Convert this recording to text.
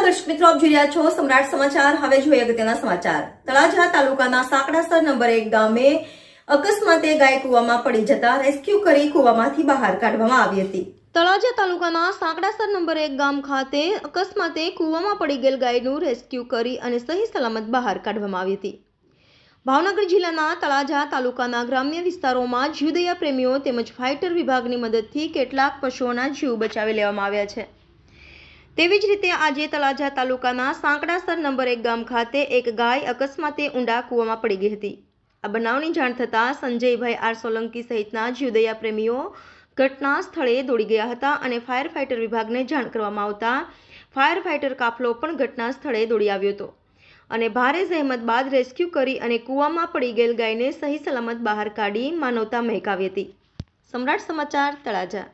નમસ્કાર દર્શક મિત્રો, આપ જોઈ રહ્યા છો સમ્રાટ સમાચાર. હવે જોઈએ અગત્યના સમાચાર. તળાજા તાલુકાના સાંકડાસર નંબર એક ગામે અકસ્માતે ગાય કૂવામાં પડી જતા રેસ્ક્યુ કરી કૂવામાંથી બહાર કાઢવામાં આવી હતી. તળાજા તાલુકાના સાંકડાસર નંબર એક ગામ ખાતે અકસ્માતે કૂવામાં પડી ગયેલ ગાયનું રેસ્ક્યુ કરી અને સહી સલામત બહાર કાઢવામાં આવી હતી. ભાવનગર જિલ્લાના તળાજા તાલુકાના ગ્રામ્ય વિસ્તારોમાં જીવદયા પ્રેમીઓ તેમજ ફાઇટર વિભાગની મદદથી કેટલાક પશુઓના જીવ બચાવી લેવામાં આવ્યા છે. તેવી જ રીતે આજે તળાજા તાલુકાના સાંકડાસર નંબર એક ગામ ખાતે એક ગાય અકસ્માતે ઊંડા કૂવામાં પડી ગઈ હતી. આ બનાવની જાણ થતાં સંજયભાઈ આર સોલંકી સહિતના જીવદયા પ્રેમીઓ ઘટના સ્થળે દોડી ગયા હતા અને ફાયર ફાઇટર વિભાગને જાણ કરવામાં આવતા ફાયર ફાઇટર કાફલો પણ ઘટના સ્થળે દોડી આવ્યો હતો. અને ભારે જહેમત બાદ રેસ્ક્યુ કરી અને કૂવામાં પડી ગયેલ ગાયને સહી સલામત બહાર કાઢી માનવતા મહેકાવી હતી. સમ્રાટ સમાચાર તળાજા.